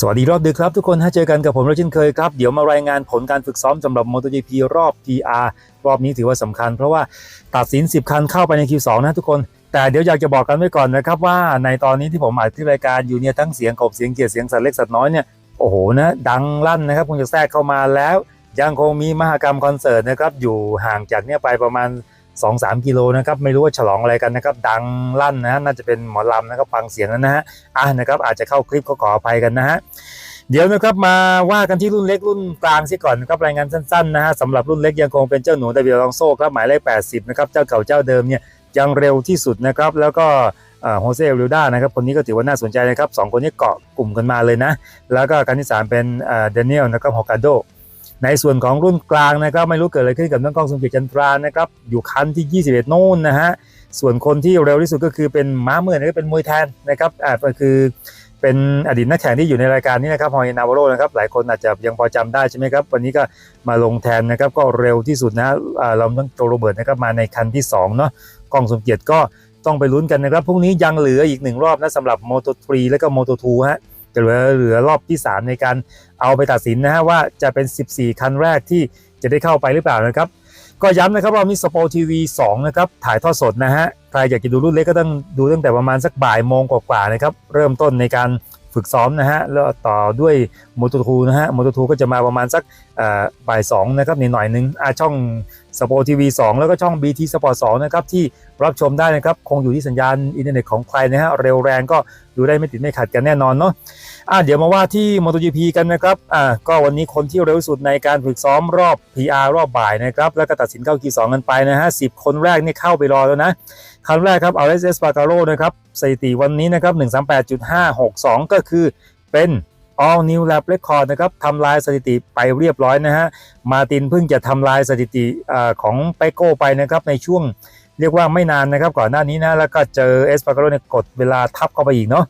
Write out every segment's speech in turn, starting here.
สวัสดีรอบดึกครับทุกคนถ้าเจอกันกับผมเราเช่นเคยครับ เดี๋ยวมารายงานผลการฝึกซ้อมสำหรับ MotoGP รอบ PR รอบนี้ถือว่าสำคัญ เพราะว่าตัดสิน 10 คันเข้าไปใน Q2 นะทุกคน แต่เดี๋ยวอยากจะบอกกันไว้ก่อนนะครับว่าในตอนนี้ที่ผมอัดที่รายการอยู่เนี่ยทั้งเสียงกบเสียงเกียร์เสียงสัตว์เล็กสัตว์น้อยเนี่ยโอ้โหนะดังลั่นนะครับคงจะแทรกเข้ามาแล้ว ยังคงมีมหกรรมคอนเสิร์ตนะครับอยู่ห่างจากเนี่ยไปประมาณ 2-3กิโลนะครับไม่รู้ว่าฉลองอะไรกันนะครับดังลั่นนะฮะน่าจะเป็นหมอลำนะครับฟังเสียงแล้วนะฮะอะนะครับอาจจะเข้าคลิปก็ขออภัยกันนะฮะเดี๋ยวนะครับมาว่ากันที่รุ่นเล็กรุ่นกลางซิก่อนนะครับรายงานสั้นๆนะฮะสำหรับรุ่นเล็กยังคงเป็นเจ้าหนูดาวิดอลองโซ่ครับหมายเลข 80 นะครับเจ้าเก่าเจ้าเดิมเนี่ยยังเร็วที่สุดนะครับแล้วก็โฮเซเรลด้านะครับคนนี้ก็ถือว่าน่าสนใจนะครับสองคนนี้เกาะกลุ่มกันมาเลยนะ แล้วก็การที่ 3 เป็นเดนิเอลนะครับฮอกาโด ในส่วนของรุ่นกลางนะครับไม่รู้เกิดอะไรขึ้นกับน้องกล้องสุนทรจันทรานะครับอยู่คันที่ 21 โน่นนะฮะส่วนคนที่เร็วที่สุดก็คือเป็นม้ามืดนะครับเป็นมวยแทนนะครับอ่าก็คือเป็นอดีตนักแข่งที่อยู่ในรายการนี้นะครับฮอยนาวโรนะครับหลายคนอาจจะยังพอจำได้ใช่ไหมครับ วันนี้ก็มาลงแทนนะครับก็เร็วที่สุดนะอ่าเราต้องโจโรเบิร์ตนะครับมาในคันที่2เนาะกล้องสมเกียรติก็ต้องไปลุ้นกันนะครับพรุ่งนี้ยังเหลืออีกหนึ่งรอบนะสำหรับ Moto 3 แล้วก็ Moto 2ฮะ จะเหลือเหลือรอบที่ 3 ในการเอาไปตัดสินนะฮะว่าจะเป็น 14 คันแรกที่จะได้เข้าไปหรือเปล่านะครับ ก็ย้ำนะครับว่ามีสปอร์ทีวี2นะครับถ่ายทอดสดนะฮะใครอยากจะดูรุ่นเล็กก็ต้องดูตั้งแต่ประมาณสักบ่ายโมงกว่าๆนะครับเริ่มต้นในการฝึกซ้อมนะฮะแล้วต่อด้วยโมโตทูนะฮะโมโตทูก็จะมาประมาณสักบ่ายสองนะครับนิดหน่อยนึงอ่าช่อง สปอร์ทีวีสแล้วก็ช่อง BT สปอร์ตสนะครับที่รับชมได้นะครับคงอยู่ที่สัญญาณอินเทอร์เน็ตของใครนะฮะเร็วแรงก็ดูได้ไม่ติดไม่ขัดกันแน่นอนเนาะอ่าเดี๋ยวมาว่าที่ MotoGP กันนะครับอ่าก็วันนี้คนที่เร็วสุดในการฝึกซ้อมรอบ PR รอบบ่ายนะครับแล้วก็ตัดสินเข้ากีสองกันไปนะฮะสิคนแรกนี่เข้าไปรอแล้วนะครั้งแรกครับอาเอสเอสปาการโ o นะครับสถิติวันนี้นะครับ138.562 ก็คือเป็น all new lap record นะครับทำลายสถิติไปเรียบร้อยนะฮะมาตินเพิ่งจะทำลายสถิติอของไปโก้ไปนะครับในช่วงเรียกว่าไม่นานนะครับก่อนหน้านี้นะแล้วก็เจอเอสปาการโ o เนี่ยกดเวลาทับเข้าไปอีกเนาะ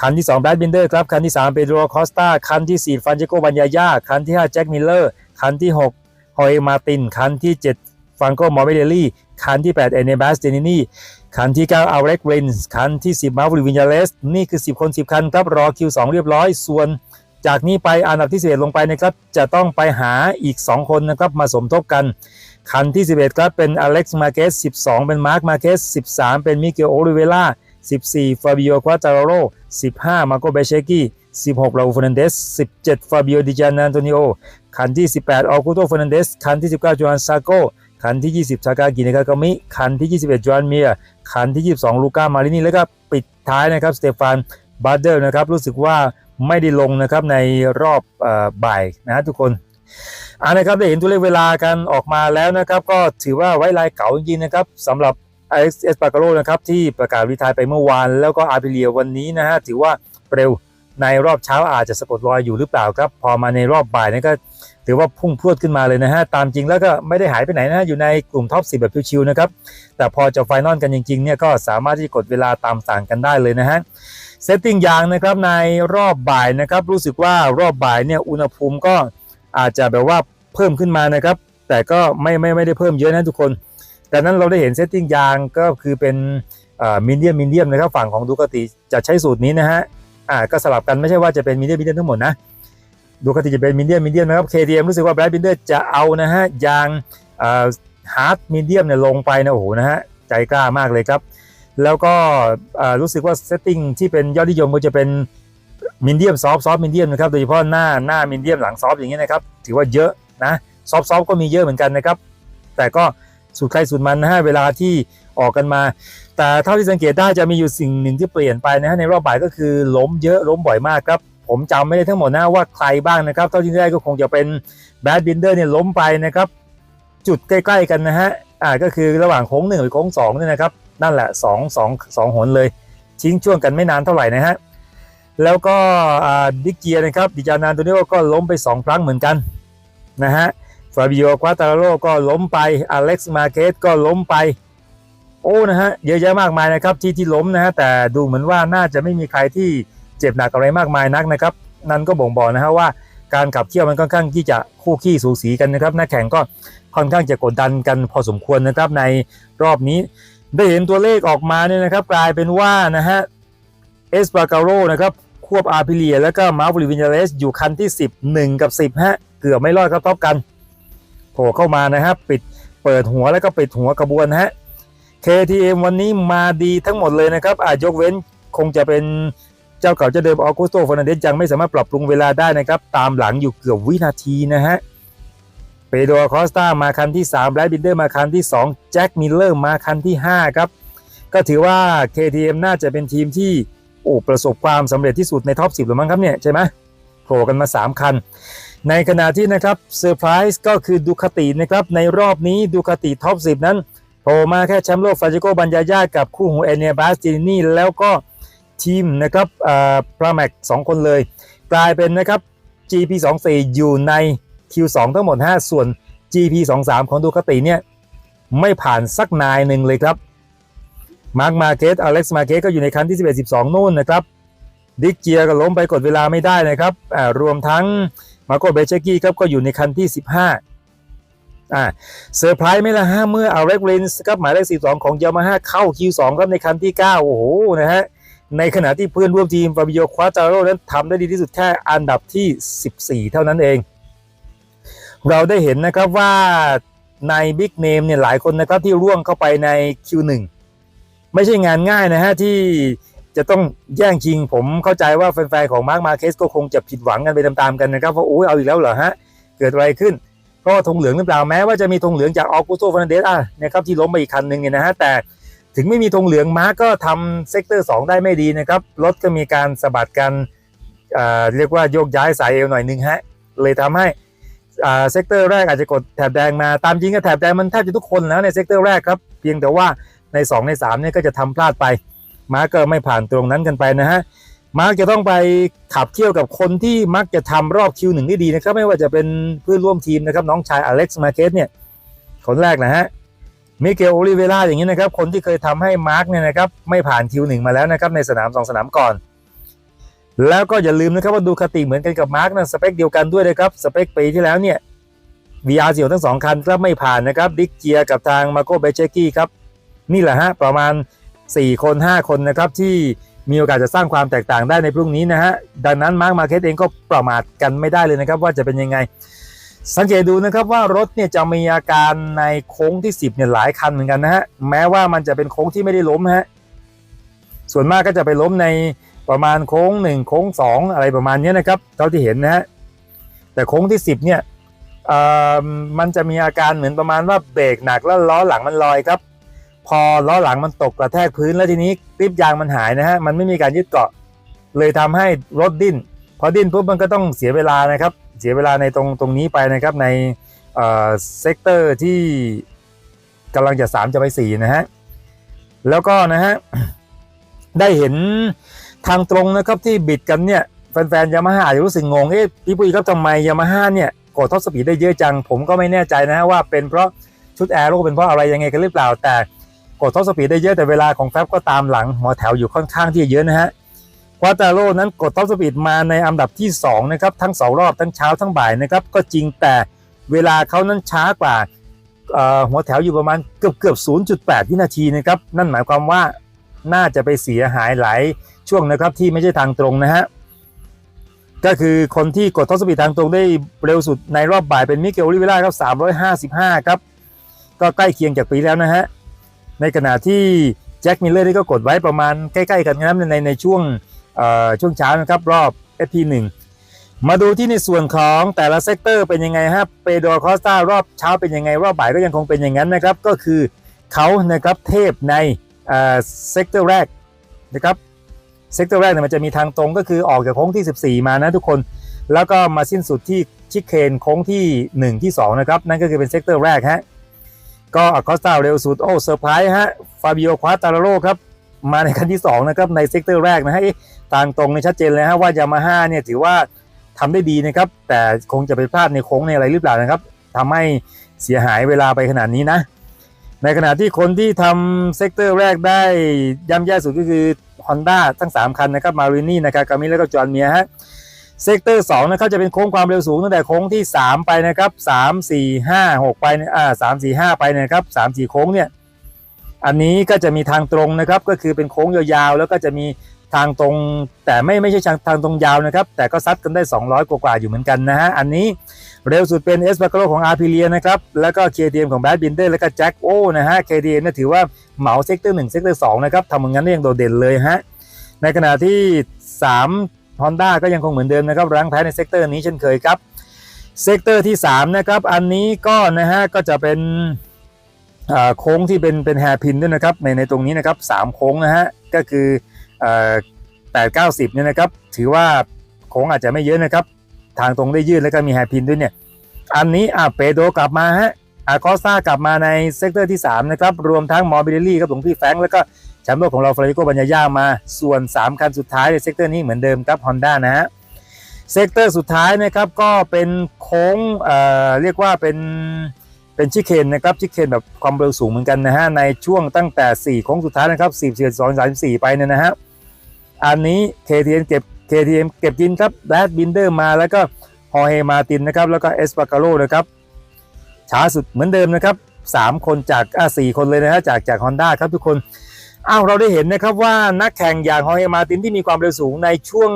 คันที่2แบดบินเดอร์ครับคันที่ 3 เปโดรคอสตาคันที่ 4 ฟันเจโกบันยายาคันที่ 5 แจ็คมิลเลอร์ คันที่ 6 ฮอยมาติน คันที่ 7 ฟังโกมอร์เบเดลี่ คันที่ 8 เอเนบัสเดนินี คันที่9อัลเร็กรินส์คันที่ 10 มาร์วิวินยาเลส นี่คือ 10 คน 10 คันครับรอ Q2 เรียบร้อย ส่วนจากนี้ไปอันดับที่ 11 ลงไปนะครับจะต้องไปหาอีก 2 คนนะครับมาสมทบกัน คันที่ 11 ครับเป็นอเล็กซ์มาเกส12 เป็นมาร์คมาเกส13 เป็นมิเกลโอลิเวล่า14ฟาบิโอควาตาโร15 มาโกเบเชกี้16ราอูฟนันเดส17ฟาบิโอดิจานันโตนิโอคันที่ 18ออกูโตฟนันเดสคันที่ 19จอห์นซาโก คันที่ 20 ชากากิเนกากามิ คันที่ 21จอห์นเมียคันที่ 22 ลูก้ามารินีแล้วก็ปิดท้ายนะครับสเตฟานบาร์เดอร์นะครับรู้สึกว่าไม่ได้ลงนะครับในรอบอบ่ายนะทุกคนอ่านะครับได้เห็นตัวเลขเวลากันออกมาแล้วนะครับ ก็ถือว่าไว้ลายเก่าจริงๆนะครับสำหรับอเล็กซ์เอสปาการโ o นะครับที่ประกาศรีไทายไปเมื่อวาน แล้วก็อาร์เ i เลียวันนี้นะฮะถือว่าเร็วในรอบเช้าอาจจะสะกดรอยอยู่หรือเปล่าครับ พอมาในรอบบ่ายนี่ก็ ถือว่าพุ่งพรวดขึ้นมาเลยนะฮะ ตามจริงแล้วก็ไม่ได้หายไปไหนนะฮะ อยู่ในกลุ่มท็อป10แบบชิวๆนะครับ แต่พอจะไฟนอลกันจริงๆเนี่ยก็สามารถที่จะกดเวลาตามสั่งกันได้เลยนะฮะ เซตติ้งยางนะครับในรอบบ่ายนะครับ รู้สึกว่ารอบบ่ายเนี่ยอุณหภูมิก็อาจจะแบบว่าเพิ่มขึ้นมานะครับ แต่ก็ไม่ไม่ไม่ได้เพิ่มเยอะนะทุกคนดังนั้นเราได้เห็นเซตติ้งยางก็คือเป็นมินเดียมมินเดียมนะครับฝั่งของดูคติจะใช้สูตรนี้นะฮะอ่าก็สลับกันไม่ใช่ว่าจะเป็นมินเดียมมินเดียมทั้งหมดนะ ดูคติจะเป็นมิเดียมมิเดียมนะครับ KTM รู้สึกว่าแบรดบินเดอร์จะเอานะฮะยางฮาร์ดมิเดียมเนี่ยลงไปนะโอ้โหนะฮะใจกล้ามากเลยครับ แล้วก็รู้สึกว่าเซตติ้งที่เป็นยอดนิยมก็จะเป็นมินเดียมซอฟซอฟมินเดียมนะครับโดยเฉพาะหน้าหน้ามินเดียมหลังซอฟอย่างเงี้ยนะครับถือว่าเยอะนะซอฟซอฟก็มีเยอะเหมือนกันนะครับ แต่ก็สูตรใครสูตรมันนะฮะเวลาที่ออกกันมา แต่เท่าที่สังเกตได้จะมีอยู่สิ่งหนึ่งที่เปลี่ยนไปนะฮะในรอบบ่ายก็คือล้มเยอะล้มบ่อยมากครับ ผมจำไม่ได้ทั้งหมดนะว่าใครบ้างนะครับ เท่าที่ได้ก็คงจะเป็นแบดบินเดอร์เนี่ยล้มไปนะครับ จุดใกล้ๆกันนะฮะอ่าก็คือระหว่างโค้งหนึ่งหรือโค้งสองเนี่ยนะครับ นั่นแหละสองสองสองหนเลยทิ้งช่วงกันไม่นานเท่าไหร่นะฮะแล้วก็ดิกเกียนะครับดิจานานตัวนี้ก็ล้มไป 2 ครั้งเหมือนกันนะฮะฟาบิโอควาตาโรก็ล้มไปอเล็กซ์มาเกสก็ล้มไป โอ้นะฮะเยอะแยะมากมายนะครับที่ที่ล้มนะฮะแต่ดูเหมือนว่าน่าจะไม่มีใครที่ เจ็บหนักอะไรมากมายนักนะครับ นั่นก็บ่งบอกนะฮะว่าการขับเคี่ยวมันค่อนข้างที่จะคู่ขี้สูสีกันนะครับนักแข่งก็ค่อนข้างจะกดดันกันพอสมควรนะครับในรอบนี้ได้เห็นตัวเลขออกมาเนี่ยนะครับ กลายเป็นว่านะฮะเอสปาการโรนะครับควบอาร์พิเลีย แล้วก็มาร์ฟลิวินเรสอยู่คันที่ 10 1 กับ 10ฮะเกือบไม่รอดครับท็อปกันโผล่เข้ามานะครับปิดเปิดหัวแล้วก็ปิดหัวกระบวนฮะ KTM วันนี้มาดีทั้งหมดเลยนะครับอาจยกเว้นคงจะเป็น เจ้าเก่าเจ้าเดิมออกุสโตฟอร์นันเดสยังไม่สามารถปรับปรุงเวลาได้นะครับ ตามหลังอยู่เกือบวินาทีนะฮะเปโดรคอสตามาคันที่3ไบรบินเดอร์มาคันที่ 2 แจ็คมิลเลอร์มาคันที่ 5 ครับ ก็ถือว่า KTM น่าจะเป็นทีมที่โอ้ประสบความสำเร็จที่สุดในท็อป 10หรือมั้งครับเนี่ยใช่ไหมโผล่กันมา 3 คัน ในขณะที่นะครับเซอร์ไพรส์ก็คือดูคาตินะครับในรอบนี้ดูคาติท็อป 10 นั้นโผล่มาแค่แชมป์โลกฟาจิโกบัญญายากับคู่หูเอเนียบาสตินีแล้วก็ ทีมนะครับปราแม็กสองคนเลย กลายเป็นนะครับ GP24 อยู่ใน Q2 ทั้งหมด 5 ส่วน GP23 ของดูคาติเนี่ยไม่ผ่านสักนายหนึ่งเลยครับมาร์คมาเกตอเล็กซ์มาเกตก็อยู่ในคันที่ 11 12 นู่นนะครับดิกเจียก็ล้มไปกดเวลาไม่ได้นะครับรวมทั้งมาโกเบเชกี้ครับก็อยู่ในคันที่ 15อ่าเซอร์ไพรส์ไหมล่ะฮะเมื่ออเล็กรินส์ครับหมายเลข12ของยามาฮ่าเข้า Q2 ครับในคันที่ 9 โอ้โหนะฮะ ในขณะที่เพื่อนร่วมทีมฟาบิโอควาตาโรนั้นทำได้ดีที่สุดแค่อันดับที่ 14 เท่านั้นเอง เราได้เห็นนะครับว่าในบิ๊กเนมเนี่ยหลายคนนะครับที่ร่วงเข้าไปใน Q1 ไม่ใช่งานง่ายนะฮะที่จะต้องแย่งชิงผมเข้าใจว่าแฟนๆของมาร์คมาเคสก็คงจะผิดหวังกันไปตามๆกันนะครับว่าโอ้ยเอาอีกแล้วเหรอฮะ เกิดอะไรขึ้นเพราะว่าธงเหลืองหรือเปล่าแม้ว่าจะมีธงเหลืองจากออกุโตฟานันเดสอะนะครับที่ล้มไปอีกคันหนึ่งเนี่ยนะฮะแต่ ถึงไม่มีธงเหลืองมาร์ก็ทำเซกเตอร์ 2 ได้ไม่ดีนะครับ รถก็มีการสะบัดกันเรียกว่าโยกย้ายสายเอวหน่อยหนึงฮะ เลยทำให้เซกเตอร์แรกอาจจะกดแถบแดงมา ตามจริงก็แถบแดงมันแทบจะทุกคนแล้วในเซกเตอร์แรกครับ เพียงแต่ว่าใน 2 ใน 3 เนี่ยก็จะทำพลาดไป มาร์กก็ไม่ผ่านตรงนั้นกันไปนะฮะ มาร์กจะต้องไปขับเที่ยวกับคนที่มักจะทำรอบคิวหนึ่งได้ดีนะครับ ไม่ว่าจะเป็นเพื่อนร่วมทีมนะครับน้องชายอเล็กซ์มาเกสเนี่ย คนแรกนะฮะ มิเกลโอลิเวล่าอย่างนี้นะครับ คนที่เคยทำให้มาร์กเนี่ยนะครับไม่ผ่านคิวหนึ่งมาแล้วนะครับในสนามสองสนามก่อน แล้วก็อย่าลืมนะครับว่าดูคติเหมือนกันกับมาร์กนะสเปคเดียวกันด้วยนะครับสเปคปีที่แล้วเนี่ย VR เสี่ยวทั้งสองคันก็ไม่ผ่านนะครับดิกเจียกับทางมาโกเบเชกี้ครับนี่แหละฮะประมาณ 4 คน 5 คนนะครับที่มีโอกาสจะสร้างความแตกต่างได้ในพรุ่งนี้นะฮะดังนั้นมาร์กมาเก็ตเองก็ประมาทกันไม่ได้เลยนะครับว่าจะเป็นยังไง สังเกตดูนะครับว่ารถเนี่ยจะมีอาการในโค้งที่ 10เนี่ยหลายคันเหมือนกันนะฮะแม้ว่ามันจะเป็นโค้งที่ไม่ได้ล้มฮะส่วนมากก็จะไปล้มในประมาณโค้ง 1 โค้ง 2 อะไรประมาณนี้นะครับเท่าที่เห็นนะฮะแต่โค้งที่ 10เนี่ยมันจะมีอาการเหมือนประมาณว่าเบรกหนักแล้วล้อหลังมันลอยครับ พอล้อหลังมันตกกระแทกพื้นแล้วทีนี้กริปยางมันหายนะฮะมันไม่มีการยึดเกาะ เลยทำให้รถดิ้นพอดิ้นปุ๊บมันก็ต้องเสียเวลานะครับ เสียเวลาในตรงตรงนี้ไปนะครับในเซกเตอร์ที่กำลังจะ3จะไป4นะฮะแล้วก็นะฮะได้เห็นทางตรงนะครับที่บิดกันเนี่ยแฟนๆยามาฮ่าอาจะรู้สึกงงเอ๊ะพี่ปุ้ยครับทำไมยามาฮ่าเนี่ยกดท็อปสปีดได้เยอะจัง ผมก็ไม่แน่ใจนะฮะว่าเป็นเพราะชุดแอร์โร่เป็นเพราะอะไรยังไงกันหรือเปล่าแต่กดท็อปสปีดได้เยอะแต่เวลาของแฟบก็ตามหลังหัวแถวอยู่ค่อนข้างที่จะเยอะนะฮะ ควาตาโร่นั้นกดท็อปสปีดมาในอันดับที่2นะครับทั้ง2รอบทั้งเช้าทั้งบ่ายนะครับก็จริงแต่เวลาเขานั้นช้ากว่าหัวแถวอยู่ประมาณเกือบเกือบ 0.8 วินาทีนะครับนั่นหมายความว่าน่าจะไปเสียหายหลายช่วงนะครับที่ไม่ใช่ทางตรงนะฮะก็คือคนที่กดท็อปสปีดทางตรงได้เร็วสุดในรอบบ่ายเป็นมิเกลลิเวล่าครับ355 ครับ ก็ใกล้เคียงจากปีแล้วนะฮะในขณะที่แจ็คมิลเลอร์นี่ก็กดไว้ประมาณใกล้ ๆ กันนะครับในในช่วง ช่วงเช้านะครับรอบ FP1 มาดูที่ในส่วนของแต่ละเซกเตอร์เป็นยังไงฮะเปโดรคอสตารอบเช้าเป็นยังไงรอบบ่ายก็ยังคงเป็นอย่างนั้นนะครับ ก็คือเขานะครับเทพในเอ่อเซกเตอร์แรกนะครับเซกเตอร์แรกเนี่ยมันจะมีทางตรงก็คือออกจากโค้งที่ 14 มานะทุกคน แล้วก็มาสิ้นสุดที่ชิคเคนโค้งที่ 1 ที่ 2 นะครับ นั่นก็คือเป็นเซกเตอร์แรกฮะก็อคอสตาเร็วสุดโอ้เซอร์ไพรส์ฮะฟาบิโอควาตาโรครับ มาในคันที่2นะครับในเซกเตอร์แรกนะฮะทางตรงเนี่ยชัดเจนเลยฮะว่ายามาฮ่าเนี่ยถือว่าทำได้ดีนะครับ แต่คงจะไปพลาดในโค้งในอะไรหรือเปล่านะครับทำให้เสียหายเวลาไปขนาดนี้นะ ในขณะที่คนที่ทำเซกเตอร์แรกได้ย่ำแย่สุดก็คือ Honda ทั้ง 3 คันนะครับมารินี่นะครับกามิแล้วก็จอห์นเมียฮะเซกเตอร์2นะครับจะเป็นโค้งความเร็วสูงตั้งแต่โค้งที่ 3 ไปนะครับ 3 4 5 6 ไปอ่า3 4 5 ไปนะครับ3 4 โค้งเนี่ย อันนี้ก็จะมีทางตรงนะครับก็คือเป็นโค้งยาวๆ แล้วก็จะมีทางตรง แต่ไม่ไม่ใช่ทางตรงยาวนะครับ แต่ก็ซัดกันได้ 200 กว่าๆอยู่เหมือนกันนะฮะ อันนี้เร็วสุดเป็นเอสบาโกลของอาร์พิเลียนะครับ แล้วก็ KTM ของแบดบินเดอร์แล้วก็แจ็คโอนะฮะ KTM เนี่ยถือว่าเหมาเซกเตอร์1เซกเตอร์2นะครับทำอย่างนั้นได้อย่างโดดเด่นเลยฮะ ในขณะที่ 3 Honda ก็ยังคงเหมือนเดิมนะครับรั้งท้ายในเซกเตอร์นี้เช่นเคยครับเซกเตอร์ที่3นะครับอันนี้ก็นะฮะก็จะเป็น โค้งที่เป็นเป็นแฮร์พินด้วยนะครับในในตรงนี้นะครับสามโค้งนะฮะก็คือแปดเก้าสิบเนี่ยนะครับถือว่าโค้งอาจจะไม่เยอะนะครับ ทางตรงได้ยืดแล้วก็มีแฮร์พินด้วยเนี่ยอันนี้อะเปโดกลับมาฮะอาคอสตากลับมาในเซกเตอร์ที่ 3 นะครับ รวมทั้งมอร์บิเดลี่ครับหลวงพี่แฟงแล้วก็แชมป์โลกของเราฟราริโกบัญญาย่ามา ส่วน 3 คันสุดท้ายในเซกเตอร์นี้เหมือนเดิมครับ Honda นะฮะเซกเตอร์สุดท้ายนะครับก็เป็นโค้งเอ่อเรียกว่าเป็น เป็นชิคเคนนะครับชิคเคนแบบความเร็วสูงเหมือนกันนะฮะในช่วงตั้งแต่4โค้งสุดท้ายนะครับ4 4 2 3 4 ไปเนี่ยนะฮะอันนี้ KTM เก็บ KTM เก็บกินครับแดดบินเดอร์มาแล้วก็ฮอเฮมาตินนะครับแล้วก็เอสปาคาโลนะครับช้าสุดเหมือนเดิมนะครับ 3 คนจากอ่าสี่คนเลยนะฮะจากจากฮอนด้าครับทุกคนอ้าวเราได้เห็นนะครับว่านักแข่งอย่างฮอเฮมาตินที่มีความเร็วสูงในช่วง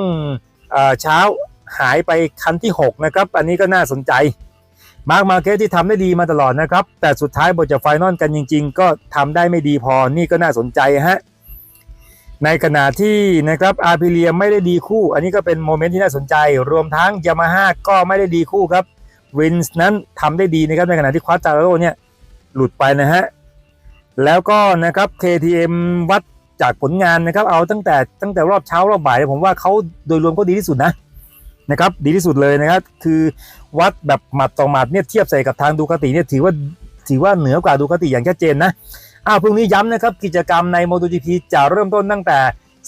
เอ่อเช้าหายไปคันที่ 6 นะครับ อันนี้ก็น่าสนใจ มาร์คมาเก็ตที่ทำได้ดีมาตลอดนะครับ แต่สุดท้ายบทจะไฟนอลกันจริง ๆ ก็ทำได้ไม่ดีพอนี่ก็น่าสนใจฮะในขณะที่นะครับอาร์พิเลียไม่ได้ดีคู่ อันนี้ก็เป็นโมเมนต์ที่น่าสนใจ รวมทั้งยามาฮ่าก็ไม่ได้ดีคู่ครับวินส์นั้นทำได้ดีนะครับในขณะที่ควาตาโร่เนี่ยหลุดไปนะฮะแล้วก็นะครับ KTM วัดจากผลงานนะครับเอาตั้งแต่ตั้งแต่รอบเช้ารอบบ่ายผมว่าเขาโดยรวมก็ดีที่สุดนะ นะครับดีที่สุดเลยนะครับคือวัดแบบหมัดต่อหมัดเนี่ยเทียบใส่กับทางดูคาติเนี่ยถือว่าถือว่าเหนือกว่าดูคาติอย่างชัดเจนนะอ้าวพรุ่งนี้ย้ำนะครับกิจกรรมใน MotoGP จะเริ่มต้นตั้งแต่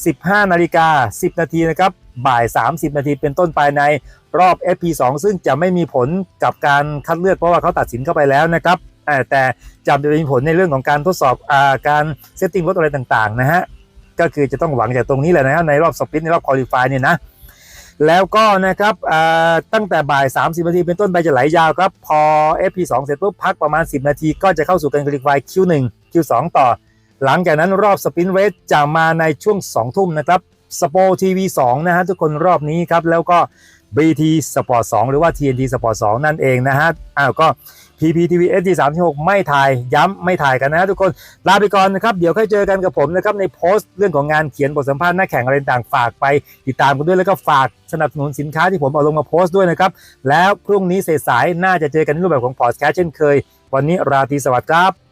15 นาฬิกา 10 นาทีนะครับบ่าย 30 นาทีเป็นต้นไปในรอบ FP2 ซึ่งจะไม่มีผลกับการคัดเลือกเพราะว่าเขาตัดสินเข้าไปแล้วนะครับแต่จะมีผลในเรื่องของการทดสอบอาการเซตติ้งรถอะไรต่างๆนะฮะก็คือจะต้องหวังจากตรงนี้แหละนะฮะในรอบสปรินต์ในรอบคอลิฟายเนี่ยนะ แล้วก็นะครับตั้งแต่บ่าย 30นาทีเป็นต้นไปจะไหลยาวครับ พอ FP2 เสร็จปุ๊บพักประมาณ 10 นาที ก็จะเข้าสู่การคลิฟาย Q1 Q2 ต่อ หลังจากนั้นรอบสปินเรสจะมาในช่วง 2 ทุ่มนะครับสปอร์ทีวี2นะฮะทุกคนรอบนี้ครับ แล้วก็ BT Sport 2 หรือว่า TNT Sport 2 นั่นเองนะฮะอ้าวก็ PPTV SD 36ไม่ถ่ายย้ำไม่ถ่ายกันนะทุกคนลาไปก่อนนะครับ เดี๋ยวค่อยเจอกันกับผมนะครับ ในโพสต์เรื่องของงานเขียนบทสัมภาษณ์นักแข่งอะไรต่างฝากไป ติดตามกันด้วยแล้วก็ฝากสนับสนุนสินค้าที่ผมเอาลงมาโพสต์ด้วยนะครับ แล้วพรุ่งนี้เสสายน่าจะเจอกันในรูปแบบของพอดแคสต์เช่นเคย วันนี้ราตรีสวัสดิ์ครับ